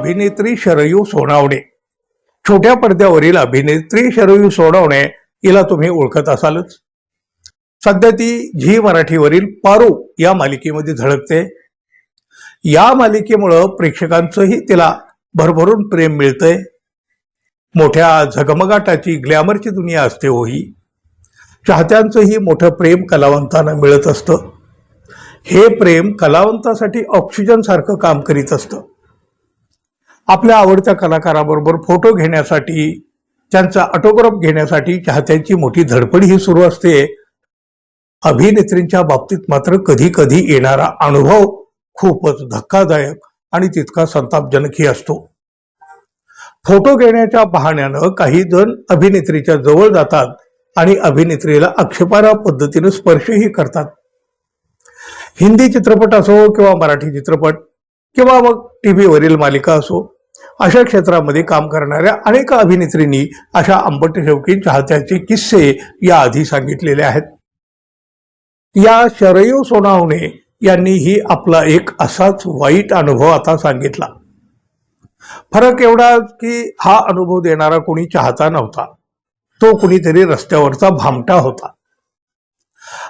अभिनेत्री शरयू सोनावणे. छोट्या पडद्यावरील अभिनेत्री शरयू सोनावणे हिला तुम्ही ओळखत असालच. सध्या ती झी मराठीवरील पारू या मालिकेमध्ये झळकते. या मालिकेमुळं प्रेक्षकांचंही तिला भरभरून प्रेम मिळतंय. मोठ्या झगमगाटाची ग्लॅमरची दुनिया असते होई चाहत्यांचंही मोठं प्रेम कलावंतांना मिळत असतं. हे प्रेम कलावंतासाठी ऑक्सिजनसारखं काम करीत असतं. आपल्या आवडत्या कलाकाराबरोबर फोटो घेण्यासाठी त्यांचा ऑटोग्राफ घेण्यासाठी चाहत्यांची मोठी धडपड ही सुरू असते. अभिनेत्रींच्या बाबतीत मात्र कधी कधी येणारा अनुभव खूपच धक्कादायक आणि तितका संतापजनकही असतो. फोटो घेण्याच्या बहाण्यानं काही जण अभिनेत्रीच्या जवळ जातात आणि अभिनेत्रीला आक्षेपार्ह पद्धतीने स्पर्शही करतात. हिंदी चित्रपट असो किंवा मराठी चित्रपट किंवा मग टीव्हीवरील मालिका असो अशा क्षेत्रामध्ये काम करणाऱ्या अनेक अभिनेत्रींनी अशा आंबट शेवकी चाहत्याचे किस्से याआधी सांगितलेले आहेत. या शरयू सोनावणे यांनीही आपला एक असाच वाईट अनुभव आता सांगितला. फरक एवढा की हा अनुभव देणारा कोणी चाहता नव्हता. तो कुणीतरी रस्त्यावरचा भामटा होता.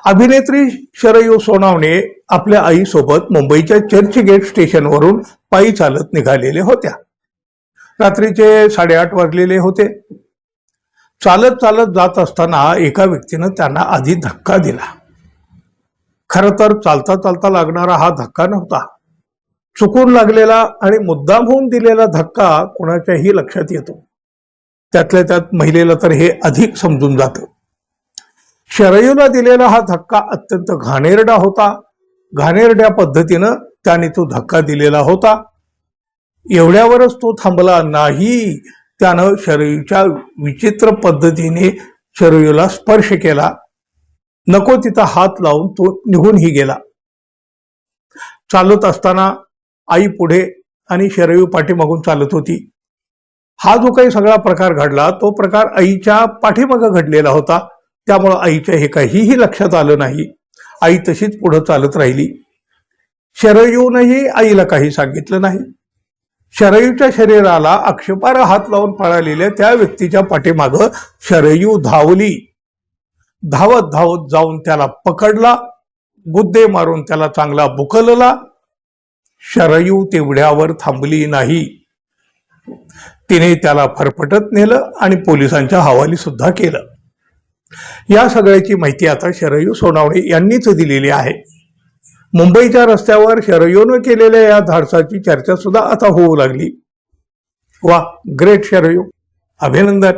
अभिनेत्री शरयू सोनावणे आपल्या आईसोबत मुंबईच्या चर्चगेट स्टेशनवरून पायी चालत निघालेले होत्या. रात्रीचे साडेआठ वाजलेले होते. चालत चालत जात असताना एका व्यक्तीनं त्यांना आधी धक्का दिला. खरं तर चालता चालता लागणारा हा धक्का नव्हता. चुकून लागलेला आणि मुद्दाम होऊन दिलेला धक्का कोणाच्याही लक्षात येतो. त्यातल्या त्यात महिलेला तर हे अधिक समजून जातं. शरयूला दिलेला हा धक्का अत्यंत घाणेरडा होता. घाणेरड्या पद्धतीनं त्याने तो धक्का दिलेला होता. एवढ्यावरच तो थांबला नाही. त्यानं शरयूच्या विचित्र पद्धतीने शरयूला स्पर्श केला. नको तिथं हात लावून तो निघूनही गेला. चालत असताना आई पुढे आणि शरयू पाठीमागून चालत होती. हा जो काही सगळा प्रकार घडला तो प्रकार आईच्या पाठीमागं घडलेला होता. त्यामुळं आईच्या हे काहीही लक्षात आलं नाही. आई तशीच पुढं चालत राहिली. शरयूनही आईला काही सांगितलं नाही. शरयूच्या शरीराला अक्षपार हात लावून पळालेल्या त्या व्यक्तीच्या पाठीमागं शरयू धावली. धावत धावत जाऊन त्याला पकडला गुद्दे मारून त्याला चांगला बुकलला. शरयू तेवढ्यावर थांबली नाही. तिने त्याला फरफटत नेलं आणि पोलिसांच्या हवाली सुद्धा केलं. या सगळ्याची माहिती आता शरयू सोनावणे यांनीच दिलेली आहे. मुंबईच्या रस्त्यावर शरयूनं केलेल्या या धाडसाची चर्चा सुद्धा आता होऊ लागली. वा ग्रेट शरयू. अभिनंदन.